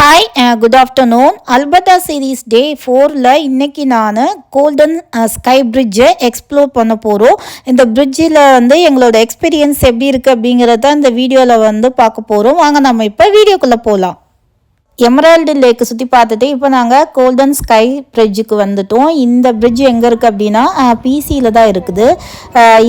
Hi good afternoon Alberta series day ஃபோரில் இன்றைக்கி நான் கோல்டன் ஸ்கை பிரிட்ஜை எக்ஸ்ப்ளோர் பண்ண போகிறோம் இந்த பிரிட்ஜில் வந்து எங்களோட எக்ஸ்பீரியன்ஸ் எப்படி இருக்குது அப்படிங்கிறத இந்த வீடியோவில் வந்து பார்க்க போகிறோம் வாங்க நம்ம இப்போ வீடியோக்குள்ளே போகலாம் எமரால்டு லேக்கு சுற்றி பார்த்துட்டு இப்போ நாங்கள் கோல்டன் ஸ்கை பிரிட்ஜுக்கு வந்துட்டோம். இந்த பிரிட்ஜ் எங்கே இருக்குது அப்படின்னா பிசியில் தான் இருக்குது.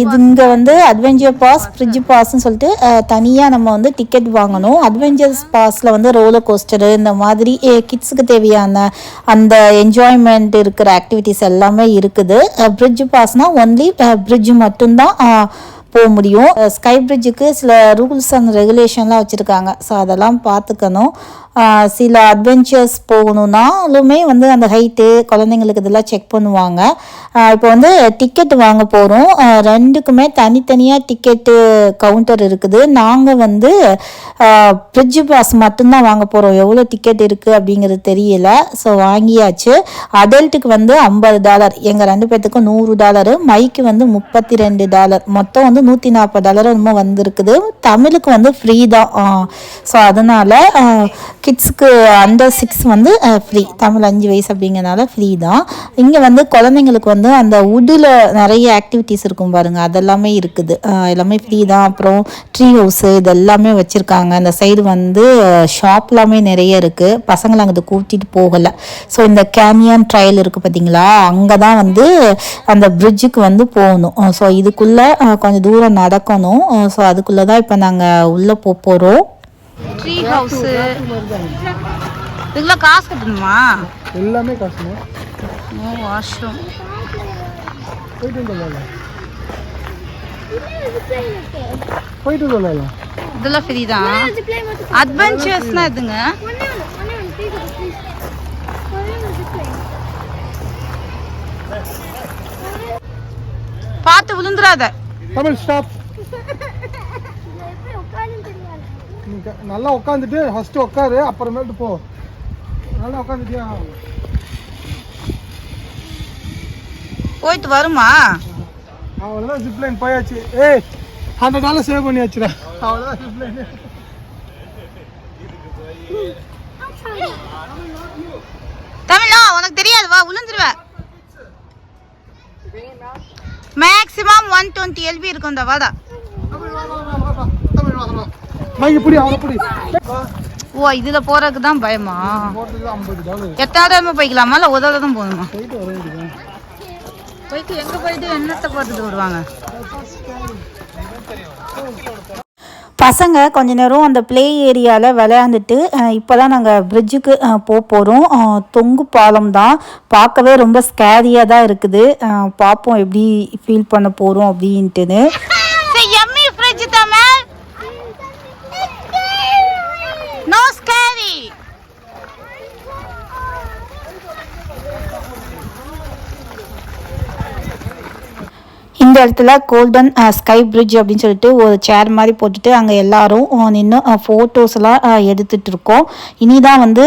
இது இங்கே வந்து அட்வென்ச்சர் பாஸ் ஃப்ரிட்ஜ் பாஸ்ன்னு சொல்லிட்டு தனியாக நம்ம வந்து டிக்கெட் வாங்கணும். அட்வென்ச்சர்ஸ் பாஸில் வந்து ரோலர் கோஸ்டரு இந்த மாதிரி கிட்ஸுக்கு தேவையான அந்த என்ஜாய்மெண்ட் இருக்கிற ஆக்டிவிட்டீஸ் எல்லாமே இருக்குது. பிரிட்ஜ் பாஸ்னால் ஒன்லி பிரிட்ஜ் மட்டும்தான் போக முடியும். ஸ்கை பிரிட்ஜுக்கு சில ரூல்ஸ் அண்ட் ரெகுலேஷன்லாம் வச்சுருக்காங்க. ஸோ அதெல்லாம் பார்த்துக்கணும். சில அட்வென்ச்சர்ஸ் போகணுன்னாலுமே வந்து அந்த ஹைட்டு குழந்தைங்களுக்கு இதெல்லாம் செக் பண்ணுவாங்க. இப்போ வந்து டிக்கெட் வாங்க போகிறோம் ரெண்டுக்குமே தனித்தனியாக டிக்கெட்டு கவுண்டர் இருக்குது. நாங்கள் வந்து ஃப்ரிட்ஜ் பாஸ் மட்டும்தான் வாங்க போகிறோம் எவ்வளோ டிக்கெட் இருக்குது அப்படிங்கிறது தெரியல. ஸோ வாங்கியாச்சு. அடல்ட்டுக்கு வந்து ஐம்பது டாலர் எங்கள் ரெண்டு பேர்த்துக்கும் நூறு டாலரு மைக்கு வந்து முப்பத்தி ரெண்டு டாலர் மொத்தம் வந்து நூற்றி நாற்பது டாலர் என்னமோ வந்திருக்குது. தமிழுக்கு வந்து ஃப்ரீ தான். ஸோ அதனால் கிட்ஸுக்கு அண்டர் சிக்ஸ் வந்து ஃப்ரீ தமிழ் அஞ்சு வயசு அப்படிங்கிறனால ஃப்ரீ தான். இங்கே வந்து குழந்தைங்களுக்கு வந்து அந்த உட்டில் நிறைய ஆக்டிவிட்டீஸ் இருக்கும் பாருங்கள் அதெல்லாமே இருக்குது. எல்லாமே ஃப்ரீ தான். அப்புறம் ட்ரீ ஹவுஸு இது எல்லாமே வச்சுருக்காங்க. அந்த சைடு வந்து ஷாப் எல்லாமே நிறைய இருக்குது பசங்களை அங்கிட்டு கூட்டிகிட்டு போகலை. ஸோ இந்த கேமியான் ட்ரையல் இருக்குது பார்த்தீங்களா அங்கே தான் வந்து அந்த பிரிட்ஜுக்கு வந்து போகணும். ஸோ இதுக்குள்ளே கொஞ்சம் தூரம் நடக்கணும். ஸோ அதுக்குள்ளே தான் இப்போ நாங்கள் உள்ளே போக போகிறோம் ட்ரீ ஹவுஸ் இதுக்கெல்லாம் காசு கட்டணுமா? எல்லாமே காசுமா ஓ வாஷ்ரூம் போயிட்டு வந்துடலாம் இதெல்லாம் ஃப்ரீ தான். அட்வென்ச்சர்ஸ்னா எதுங்க? பார்த்து விழுந்துடாத தமிழ் ஸ்டாப் நல்லா உட்காந்துட்டு ஃபர்ஸ்ட் உட்காரு அப்புறமேட்டு போ. நல்லா உட்காந்துட்டியா போயிட்டு வருமா? அவ்வளோதான் ஜிப்லைன் போயாச்சு. ஏய் ஹண்ட்ரட் டாலர் சேவ் பண்ணியாச்சுடா. அவ்வளோதான் ஜிப்லைன் தமிழா உனக்கு தெரியாது வா விழுந்துருவ மேக்ஸிமம் ஒன் டுவெண்ட்டி எல்பி இருக்கும் இந்த இப்படி ஓ இதுல போறதுக்கு தான் பயமா எத்தாயிரமே போய்க்கலாமா? இல்ல உதவில தான் போகணுமா? போயிட்டு எங்க போயிட்டு என்னத்தை பார்த்துட்டு வருவாங்க? பசங்க கொஞ்ச நேரம் அந்த ப்ளே ஏரியாவில் விளையாண்டுட்டு இப்போ தான் நாங்கள் பிரிட்ஜுக்கு போக போகிறோம் தொங்கு பாலம் தான். பார்க்கவே ரொம்ப ஸ்கேரியாக தான் இருக்குது. பார்ப்போம் எப்படி ஃபீல் பண்ண போகிறோம் அப்படின்ட்டுன்னு. No scary. இந்த இடத்துல கோல்டன் ஸ்கை பிரிட்ஜ் அப்படின்னு சொல்லிட்டு ஒரு சேர் மாதிரி போட்டுட்டு அங்கே எல்லாரும் நின்று ஃபோட்டோஸ்லாம் எடுத்துகிட்டு எடுத்துட்டு இருக்கோம். இனிதான் வந்து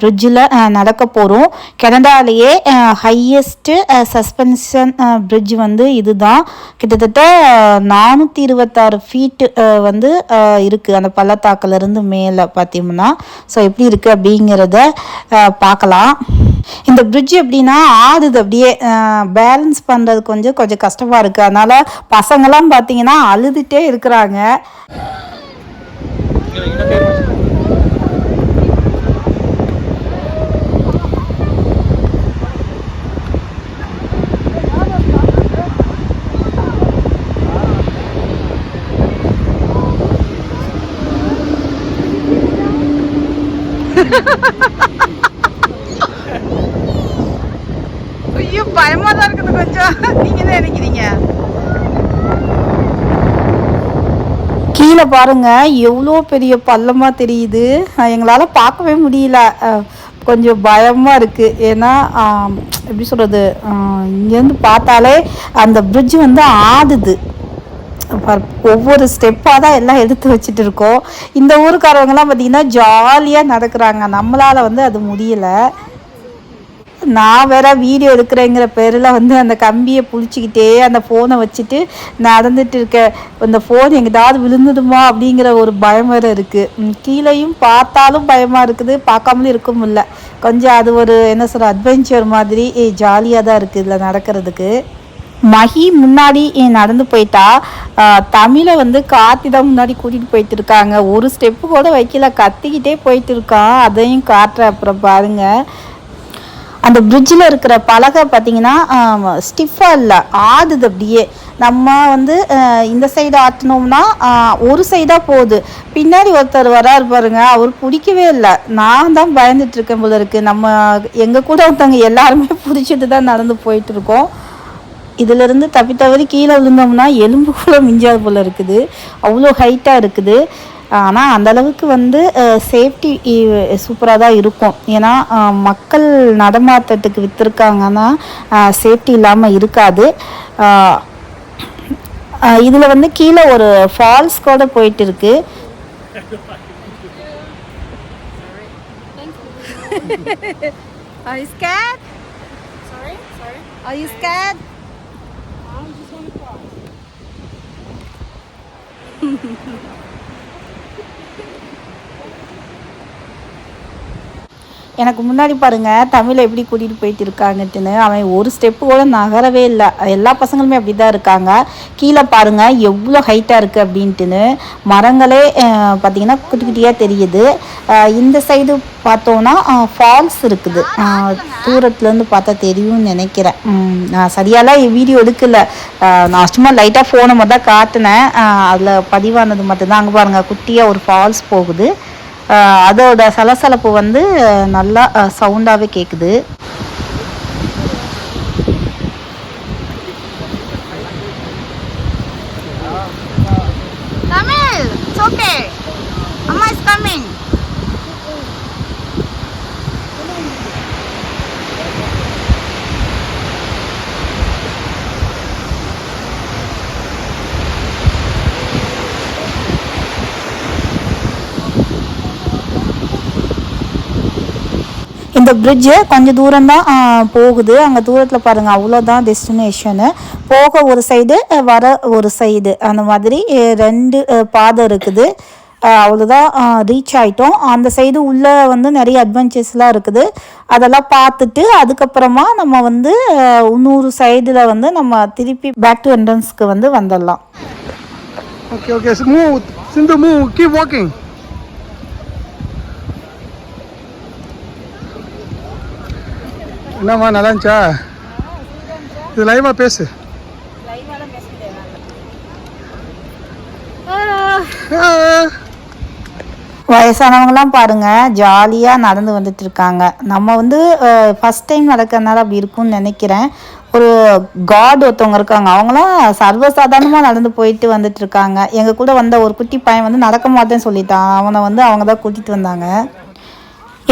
பிரிட்ஜில் நடக்க போகிறோம் கனடாலேயே ஹையஸ்ட்டு சஸ்பென்ஷன் பிரிட்ஜ் வந்து இதுதான். கிட்டத்தட்ட நானூற்றி இருபத்தாறு ஃபீட்டு வந்து இருக்குது அந்த பள்ளத்தாக்கிலேருந்து மேலே பார்த்தீங்கன்னா ஸோ எப்படி இருக்குது அப்படிங்கிறத பார்க்கலாம். இந்த பிரிட்ஜ் எப்படின்னா ஆடுது அப்படியே பேலன்ஸ் பண்ணுறது கொஞ்சம் கொஞ்சம் கஷ்டமாக இருக்குது அதனால் பசங்களாம் பார்த்தீங்கன்னா அழுதுகிட்டே இருக்கிறாங்க. ஐயோ பயமா தான் இருக்குது கொஞ்சம். நீங்க என்ன நினைக்கிறீங்க? கீழே பாருங்க எவ்வளோ பெரிய பள்ளமாக தெரியுது. எங்களால் பார்க்கவே முடியல. கொஞ்சம் பயமாக இருக்குது ஏன்னா எப்படி சொல்கிறது இங்கேருந்து பார்த்தாலே அந்த பிரிட்ஜ் வந்து ஆடுது ஒவ்வொரு ஸ்டெப்பாக தான் எல்லாம் எடுத்து வச்சுட்டு இருக்கோம். இந்த ஊருக்காரவங்கலாம் பார்த்திங்கன்னா ஜாலியாக நடக்கிறாங்க. நம்மளால் வந்து அது முடியலை. நான் வேற வீடியோ எடுக்கிறேங்கிற பேரில் வந்து அந்த கம்பியை பிடிச்சிக்கிட்டே அந்த ஃபோனை வச்சுட்டு நடந்துட்டு இருக்கேன் இந்த ஃபோன் எங்கிட்டாவது விழுந்துடுமா அப்படிங்கிற ஒரு பயம் வேற இருக்குது கீழேயும் பார்த்தாலும் பயமாக இருக்குது பார்க்காமலும் இருக்க முடியல. கொஞ்சம் அது ஒரு என்ன சொல்கிற அட்வென்ச்சர் மாதிரி ஜாலியாக தான் இருக்குது இதில் நடக்கிறதுக்கு. மகி முன்னாடி நடந்து போயிட்டா தமிழை வந்து கார்த்தி தான் முன்னாடி கூட்டிகிட்டு போயிட்டு இருக்காங்க. ஒரு ஸ்டெப்பு கூட வைக்கல கத்திக்கிட்டே போயிட்டு இருக்கான். அதையும் காட்டுற அப்புறம் பாருங்கள் அந்த பிரிட்ஜில் இருக்கிற பலகை பார்த்தீங்கன்னா ஸ்டிஃபாக இல்லை ஆடுது அப்படியே. நம்ம வந்து இந்த சைடு ஆட்டினோம்னா ஒரு சைடாக போகுது. பின்னாடி ஒருத்தர் வராரு பாருங்க அவர் பிடிக்கவே இல்லை. நான் தான் பயந்துட்டு இருக்கேன் போல இருக்கு. நம்ம எங்கள் கூட ஒருத்தவங்க எல்லாருமே பிடிச்சிட்டு தான் நடந்து போயிட்டுருக்கோம் இதிலிருந்து தப்பி தவறி கீழே விழுந்தோம்னா எலும்பு கூட மிஞ்சாது போல் இருக்குது. அவ்வளோ ஹைட்டாக இருக்குது. ஆனால் அந்த அளவுக்கு வந்து சேஃப்டி சூப்பராக தான் இருக்கும் ஏன்னா மக்கள் நடமாட்டத்துக்கு விற்றுருக்காங்கன்னா சேஃப்டி இல்லாமல் இருக்காது இதில் வந்து கீழே ஒரு ஃபால்ஸ் கூட போயிட்டு இருக்கு Are you scared? Sorry? Sorry? Are you scared? எனக்கு முன்னாடி பாருங்க தமிழை எப்படி கூட்டிகிட்டு போயிட்டு இருக்காங்கட்டுன்னு அவன் ஒரு ஸ்டெப்பு கூட நகரவே இல்லை. எல்லா பசங்களுமே அப்படி தான் இருக்காங்க. கீழே பாருங்க எவ்வளோ ஹைட்டாக இருக்குது அப்படின்ட்டுன்னு மரங்களே பார்த்தீங்கன்னா குட்டி குட்டியாக தெரியுது. இந்த சைடு பார்த்தோன்னா ஃபால்ஸ் இருக்குது. தூரத்துலேருந்து பார்த்தா தெரியும்னு நினைக்கிறேன். நான் சரியாலாம் வீடியோ எடுக்கல. நான் சும்மா லைட்டாக ஃபோனை மட்டும் தான் காட்டினேன். அதில் பதிவானது மட்டும்தான். அங்கே பாருங்கள் குட்டியாக ஒரு ஃபால்ஸ் போகுது. அதோட சலசலப்பு வந்து நல்லா சவுண்டாகவே கேட்குது இந்த பிரிட்ஜு கொஞ்சம் தூரம் தான் போகுது. அங்கே தூரத்தில் பாருங்கள் அவ்வளோதான் டெஸ்டினேஷனு போக ஒரு சைடு வர ஒரு சைடு அந்த மாதிரி ரெண்டு பாதை இருக்குது. அவ்வளோதான் ரீச் ஆகிட்டோம் அந்த சைடு உள்ளே வந்து நிறைய அட்வென்ச்சர்ஸ்லாம் இருக்குது. அதெல்லாம் பார்த்துட்டு அதுக்கப்புறமா நம்ம வந்து இன்னொரு சைடில் வந்து நம்ம திருப்பி பேக் டு என்ட்ரன்ஸ்க்கு வந்து வந்துடலாம். Okay okay move Sindhu move keep walking என்னம்மா நல்லா இருந்துச்சா? இது லைவாக பேசு. வயசானவங்கலாம் பாருங்க ஜாலியாக நடந்து வந்துட்டு இருக்காங்க. நம்ம வந்து ஃபஸ்ட் டைம் நடக்கிறதுனால அப்படி இருக்கும்னு நினைக்கிறேன். ஒரு காட் ஒருத்தவங்க இருக்காங்க. அவங்களாம் சர்வசாதாரணமாக நடந்து போயிட்டு வந்துட்டு இருக்காங்க. எங்கள் கூட வந்த ஒரு குட்டி பையன் வந்து நடக்க மாட்டேன்னு சொல்லிட்டான். அவனை வந்து அவங்க தான் கூட்டிகிட்டு வந்தாங்க.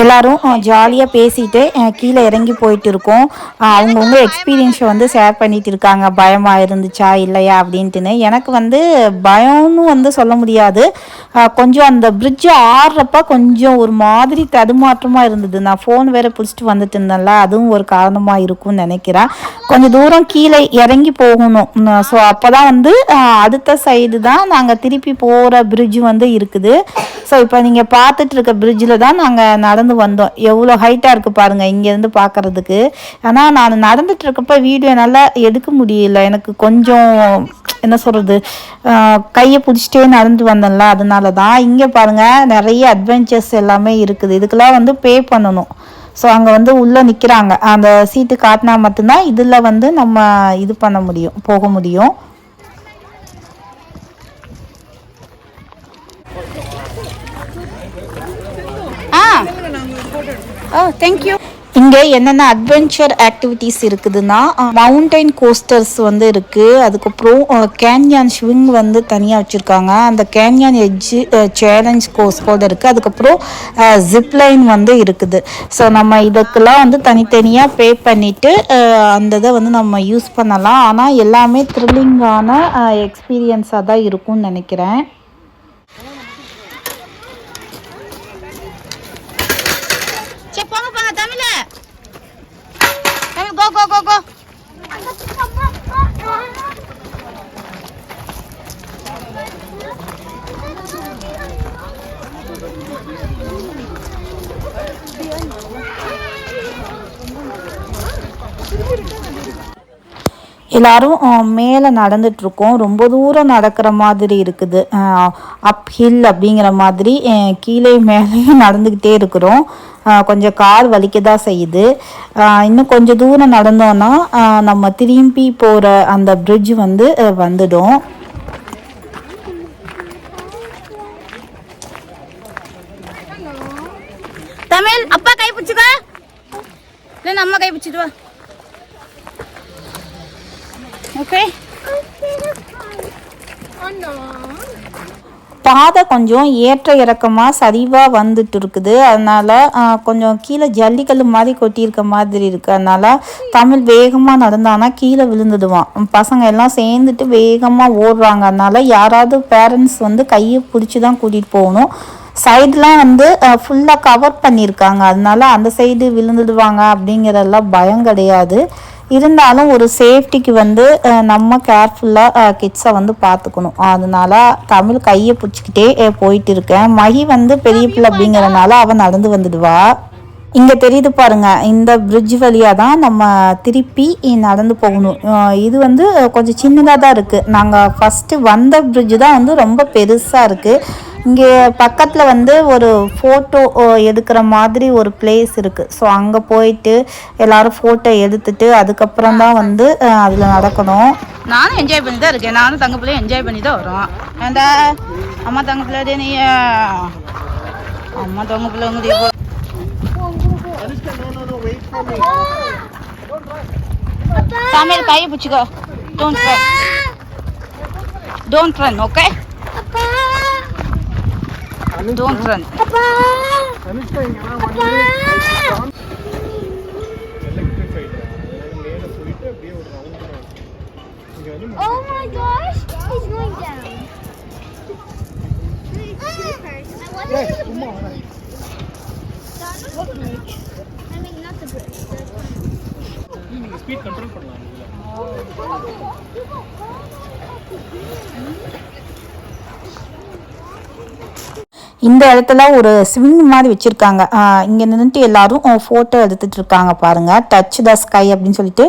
எல்லாரும் ஜாலியாக பேசிட்டு கீழே இறங்கி போயிட்டு இருக்கோம். அவங்கவுங்க எக்ஸ்பீரியன்ஸை வந்து ஷேர் பண்ணிட்டு இருக்காங்க. பயமாக இருந்துச்சா இல்லையா அப்படின்ட்டுன்னு. எனக்கு வந்து பயம்னு வந்து சொல்ல முடியாது. கொஞ்சம் அந்த பிரிட்ஜு ஆடுறப்ப கொஞ்சம் ஒரு மாதிரி தடுமாற்றமாக இருந்தது. நான் ஃபோன் வேற பிடிச்சிட்டு வந்துட்டு இருந்தேன்ல அதுவும் ஒரு காரணமாக இருக்கும்னு நினைக்கிறேன். கொஞ்சம் தூரம் கீழே இறங்கி போகணும். ஸோ அப்போ தான் வந்து அடுத்த சைடு தான் நாங்கள் திருப்பி போகிற பிரிட்ஜ் வந்து இருக்குது. ஸோ இப்போ நீங்கள் பார்த்துட்டு இருக்க பிரிட்ஜில் தான் நாங்கள் நடந்து வந்தோம். எவ்வளோ ஹைட்டாக இருக்குது பாருங்கள் இங்கேருந்து பார்க்குறதுக்கு. ஆனால் நான் நடந்துட்டு இருக்கப்ப வீடியோ நல்லா எடுக்க முடியல. எனக்கு கொஞ்சம் என்ன சொல்கிறது கையை பிடிச்சிட்டே நடந்து வந்தேன்ல அதனால தான். இங்கே பாருங்கள் நிறைய அட்வென்ச்சர்ஸ் எல்லாமே இருக்குது. இதுக்கெல்லாம் வந்து பே பண்ணணும். ஸோ அங்கே வந்து உள்ளே நிற்கிறாங்க அந்த சீட்டு காட்டினா மட்டும்தான் இதில் வந்து நம்ம இது பண்ண முடியும் போக முடியும். Oh, ஆ தேங்க்யூ இங்கே என்னென்ன அட்வென்ச்சர் ஆக்டிவிட்டீஸ் இருக்குதுன்னா மவுண்டைன் கோஸ்டர்ஸ் வந்து இருக்குது அதுக்கப்புறம் கேன்யான் ஸ்விங் வந்து தனியாக வச்சுருக்காங்க. அந்த கேன்யான் எட்ஜு சேலஞ்ச் கோர்ஸ் கூட இருக்குது அதுக்கப்புறம் ஜிப்லைன் வந்து இருக்குது. ஸோ நம்ம இதுக்கெல்லாம் வந்து தனித்தனியாக பே பண்ணிவிட்டு அந்த இதை வந்து நம்ம யூஸ் பண்ணலாம். ஆனால் எல்லாமே த்ரில்லிங்கான எக்ஸ்பீரியன்ஸாக தான் இருக்கும்னு நினைக்கிறேன். Go, go, go, go. எல்லாரும் மேலே நடந்துட்டுருக்கோம் ரொம்ப தூரம் நடக்கிற மாதிரி இருக்குது. அப் ஹில் அப்படிங்கிற மாதிரி கீழே மேலேயும் நடந்துக்கிட்டே இருக்கிறோம். கொஞ்சம் கால் வலிக்க தான் செய்யுது இன்னும் கொஞ்சம் தூரம் நடந்தோன்னா நம்ம திரும்பி போகிற அந்த பிரிட்ஜ் வந்து வந்துடும். தமிழ் அப்பா கை பிடிச்சிக்கா. இல்லை நம்ம கை பிடிச்சிட்டு வா. ஓகே பாதை கொஞ்சம் ஏற்ற இறக்கமாக சரிவாக வந்துட்டு இருக்குது. அதனால் கொஞ்சம் கீழே ஜல்லிக்கல் மாதிரி கொட்டியிருக்க மாதிரி இருக்குது அதனால் தமிழ் வேகமாக நடந்தானா கீழே விழுந்துடுவான். பசங்க எல்லாம் சேர்ந்துட்டு வேகமாக ஓடுறாங்க. அதனால் யாராவது பேரண்ட்ஸ் வந்து கையை பிடிச்சி தான் கூட்டிகிட்டு போகணும். சைடெலாம் வந்து ஃபுல்லாக கவர் பண்ணியிருக்காங்க. அதனால அந்த சைடு விழுந்துடுவாங்க அப்படிங்கிறதெல்லாம் பயம் கிடையாது. இருந்தாலும் ஒரு சேஃப்டிக்கு வந்து நம்ம கேர்ஃபுல்லாக கிட்ஸை வந்து பார்த்துக்கணும் அதனால தமிழ் கையை பிடிச்சிக்கிட்டே போயிட்டு இருக்கேன். மகி வந்து பெரிய பிள்ளை அப்படிங்கிறனால அவன் நடந்து வந்துடுவா. இங்கே தெரியுது பாருங்க இந்த பிரிட்ஜ் வழியாக தான் நம்ம திருப்பி நடந்து போகணும். இது வந்து கொஞ்சம் சின்னதாக தான் இருக்குது நாங்கள் ஃபஸ்ட்டு வந்த பிரிட்ஜ் தான் வந்து ரொம்ப பெருசாக இருக்குது இங்கே பக்கத்தில் வந்து ஒரு ஃபோட்டோ எடுக்கிற மாதிரி ஒரு பிளேஸ் இருக்குது ஸோ அங்கே போயிட்டு எல்லோரும் ஃபோட்டோ எடுத்துட்டு அதுக்கப்புறம் தான் வந்து அதில் நடக்கணும். நானும் என்ஜாய் பண்ணி தான் இருக்கேன். நானும் தங்க பிள்ளையும் என்ஜாய் பண்ணி தான் வரோம். ஏண்டா அம்மா தங்க பிள்ளை நீ அம்மா தங்க பிள்ளை Samir, kayo puchiko. Don't run. Don't run, okay? Don't run. Oh my gosh, he's going down. I. Speed control பண்ணலாம் இந்த இடத்துல ஒரு ஸ்விங் மாதிரி வச்சுருக்காங்க. இங்கே நின்றுட்டு எல்லாரும் ஃபோட்டோ எடுத்துகிட்டு இருக்காங்க பாருங்கள் டச் த ஸ்கை அப்படின்னு சொல்லிட்டு.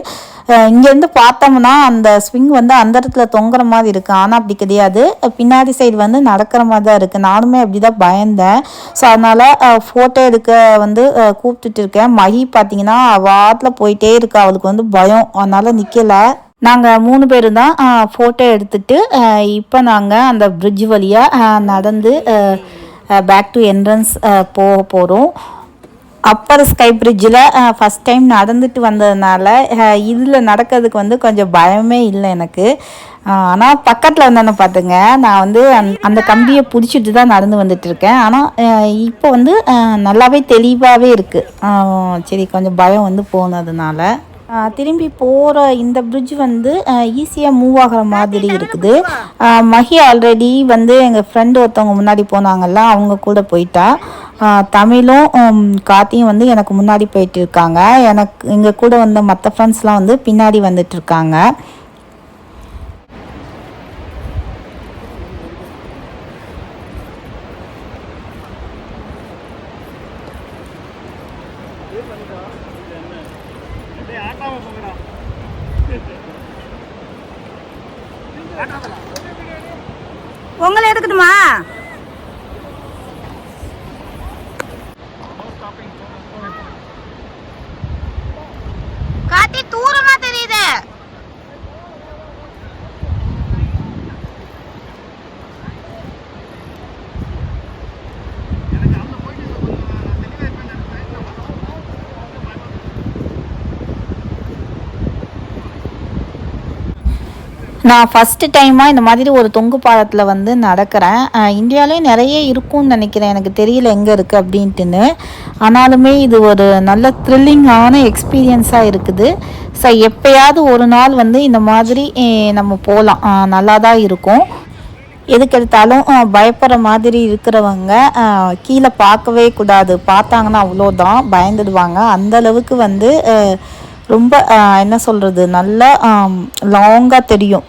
இங்கேருந்து பார்த்தோம்னா அந்த ஸ்விங் வந்து அந்த இடத்துல தொங்குற மாதிரி இருக்குது ஆனால் அப்படி கிடையாது. பின்னாடி சைடு வந்து நடக்கிற மாதிரி தான் இருக்குது நானுமே அப்படி தான் பயந்தேன். ஸோ அதனால் ஃபோட்டோ எடுக்க வந்து கூப்பிட்டுட்டு இருக்கேன். மகி பார்த்தீங்கன்னா வாட்டில் போயிட்டே இருக்கு. அவளுக்கு வந்து பயம். அதனால் நிற்கலை நாங்கள் மூணு பேரும் தான் ஃபோட்டோ எடுத்துட்டு இப்போ நாங்கள் அந்த பிரிட்ஜ் வழியாக நடந்து பேக் டு என்ட்ரன்ஸ் போக போகிறோம் அப்பர் ஸ்கை பிரிட்ஜில் ஃபஸ்ட் டைம் நடந்துட்டு வந்ததுனால இதில் நடக்கிறதுக்கு வந்து கொஞ்சம் பயமே இல்லை எனக்கு. ஆனால் பக்கத்தில் வந்தானே பார்த்துங்க நான் வந்து அந் அந்த கம்பியை பிடிச்சிட்டு தான் நடந்து வந்துட்டு இருக்கேன். ஆனால் இப்போ வந்து நல்லாவே தெளிவாகவே இருக்குது சரி கொஞ்சம் பயம் வந்து போனதுனால. திரும்பி போகிற இந்த பிரிட்ஜ் வந்து ஈஸியாக மூவ் ஆகிற மாதிரி இருக்குது. மஹி ஆல்ரெடி வந்து எங்கள் ஃப்ரெண்டு ஒருத்தவங்க முன்னாடி போனாங்கல்ல அவங்க கூட போயிட்டா. தமிழும் காத்தியும் வந்து எனக்கு முன்னாடி போயிட்டு இருக்காங்க. எனக்கு எங்கள் கூட வந்த மற்ற ஃப்ரெண்ட்ஸ்லாம் வந்து பின்னாடி வந்துட்டு இருக்காங்க. 干嘛？நான் ஃபஸ்ட்டு டைமாக இந்த மாதிரி ஒரு தொங்கு பாலத்தில் வந்து நடக்கிறேன். இந்தியாவிலே நிறைய இருக்கும்னு நினைக்கிறேன். எனக்கு தெரியல எங்கே இருக்குது அப்படின்ட்டுன்னு. ஆனாலுமே இது ஒரு நல்ல த்ரில்லிங்கான எக்ஸ்பீரியன்ஸாக இருக்குது. ஸோ எப்பயாவது ஒரு நாள் வந்து இந்த மாதிரி நம்ம போகலாம் நல்லா தான் இருக்கும். எதுக்கு எடுத்தாலும் பயப்படுற மாதிரி இருக்கிறவங்க கீழே பார்க்கவே கூடாது. பார்த்தாங்கன்னா அவ்வளோதான். பயந்துடுவாங்க. அந்த அளவுக்கு வந்து ரொம்ப என்ன சொல்கிறது நல்லா லாங்காக தெரியும்.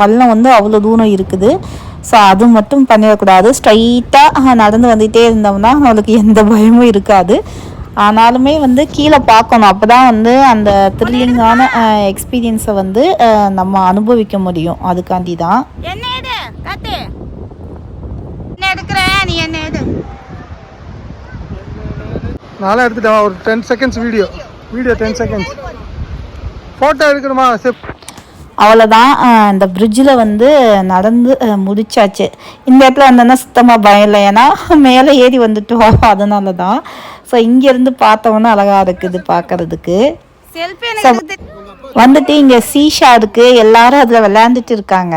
பள்ளம் வந்து அவ்வளோ தூரம் இருக்குது. ஸோ அது மட்டும் பண்ணிடக்கூடாது. ஸ்ட்ரைட்டாக நடந்து வந்துகிட்டே இருந்தோம்னா நம்மளுக்கு எந்த பயமும் இருக்காது. ஆனாலுமே வந்து கீழே பார்க்கணும். அப்போ தான் வந்து அந்த த்ரில்லிங்கான எக்ஸ்பீரியன்ஸை வந்து நம்ம அனுபவிக்க முடியும். அதுக்காண்டி தான். என்ன எடு காத்து. என்ன எடுக்கிற? நீ என்ன எடு? நானும் எடுத்துட்டேன். ஒரு ten seconds video video ten seconds photo எடுக்கணுமா சரி அவ்வளோதான் இந்த பிரிட்ஜில் வந்து நடந்து முடிச்சாச்சு. இந்த இடத்துல வந்தோன்னா சுத்தமாக பயம் இல்லை. ஏன்னா மேலே ஏறி வந்துட்டோம் அதனால தான் ஸோ இங்கேருந்து பார்த்தோன்னா அழகாக இருக்குது பார்க்கறதுக்கு. செல்ஃபி எனக்கு வந்துட்டு இங்கே சீஷா இருக்குது எல்லாரும் அதில் விளையாண்டுட்டு இருக்காங்க.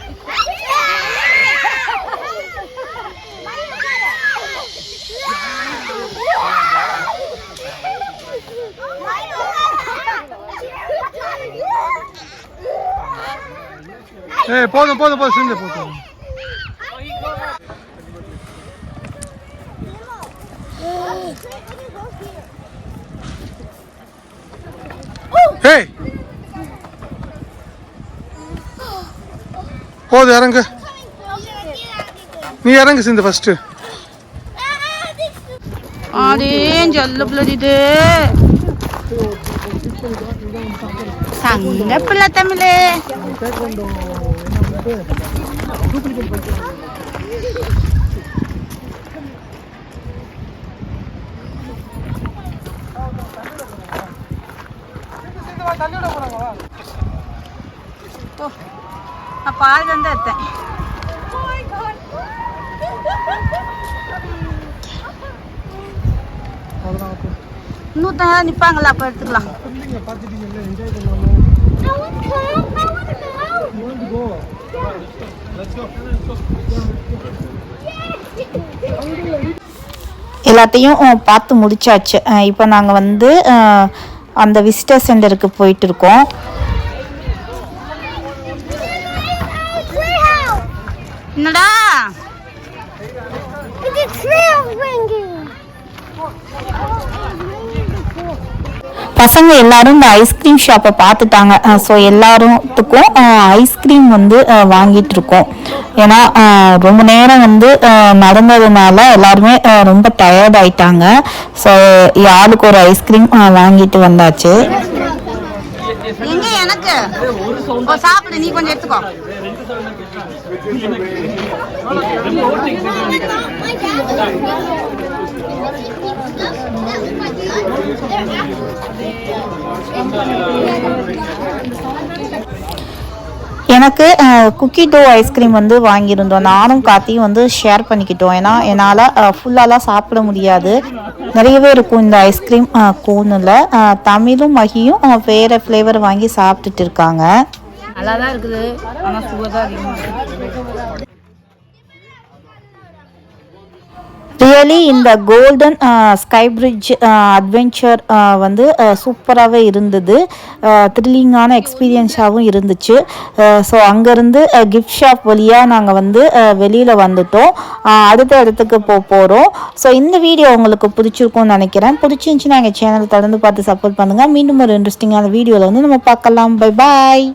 ஏய் போதும் போதும் போதும் சிந்து போதும் ஏய். போதும் இறங்கு. நீ இறங்கு சிந்து ஃபர்ஸ்ட் ஆடேன் ஜல்ல பிள்ளை இது. தங்க பிள்ளை தமிழே. நான் பால் தான் எடுத்தேன். இன்னொருத்தங்க யாராவது நிப்பாங்களா அப்ப எடுத்துக்கலாம் பார்த்துட்டீங்கல்ல என்ஜாய் பண்ணாம எல்லாத்தையும் பார்த்து முடிச்சாச்சு. இப்போ நாங்கள் வந்து அந்த விசிட்டர் சென்டருக்கு போயிட்டு இருக்கோம். என்னடா? பசங்க எல்லாரும் இந்த ஐஸ்கிரீம் ஷாப்பை பார்த்துட்டாங்க. ஸோ எல்லாருத்துக்கும் ஐஸ்கிரீம் வந்து வாங்கிட்டு இருக்கோம். ஏன்னா ரொம்ப நேரம் வந்து நடந்ததுனால எல்லாருமே ரொம்ப டயர்ட் ஆயிட்டாங்க. ஸோ ஆளுக்கு ஒரு ஐஸ்கிரீம் வாங்கிட்டு வந்தாச்சு. எங்க எனக்கு? ஓ சாப்பிடு நீ கொஞ்சம் எடுத்துக்கோ. எனக்கு குக்கி டோ ஐஸ்கிரீம் வந்து வாங்கியிருந்தோம். நானும் காத்தியும் வந்து ஷேர் பண்ணிக்கிட்டோம். ஏன்னா என்னால் ஃபுல்லாலாம் சாப்பிட முடியாது. நிறையவே இருக்கும் இந்த ஐஸ்கிரீம் கோனில் தமிழும் மகியும் வேறு ஃப்ளேவர் வாங்கி சாப்பிட்டுட்டு இருக்காங்க. நல்லா தான் இருக்குது. ஆனால் சுகர் தான் அதிகமாக ரியலி இந்த கோல்டன் ஸ்கை பிரிட்ஜ் அட்வென்ச்சர் வந்து uh, சூப்பராகவே இருந்தது. Uh, த்ரில்லிங்கான எக்ஸ்பீரியன்ஸாகவும் இருந்துச்சு. Uh, ஸோ அங்கேருந்து கிஃப்ட் ஷாப் வழியாக நாங்கள் வந்து வெளியில் வந்துட்டோம். அடுத்த இடத்துக்கு போக போகிறோம் ஸோ இந்த வீடியோ உங்களுக்கு பிடிச்சிருக்கும்னு நினைக்கிறேன். பிடிச்சிருந்துச்சுன்னா எங்கள் சேனல் தொடர்ந்து பார்த்து சப்போர்ட் பண்ணுங்கள் மீண்டும் ஒரு இன்ட்ரெஸ்டிங்கான வீடியோவில் வந்து நம்ம பார்க்கலாம். Bye bye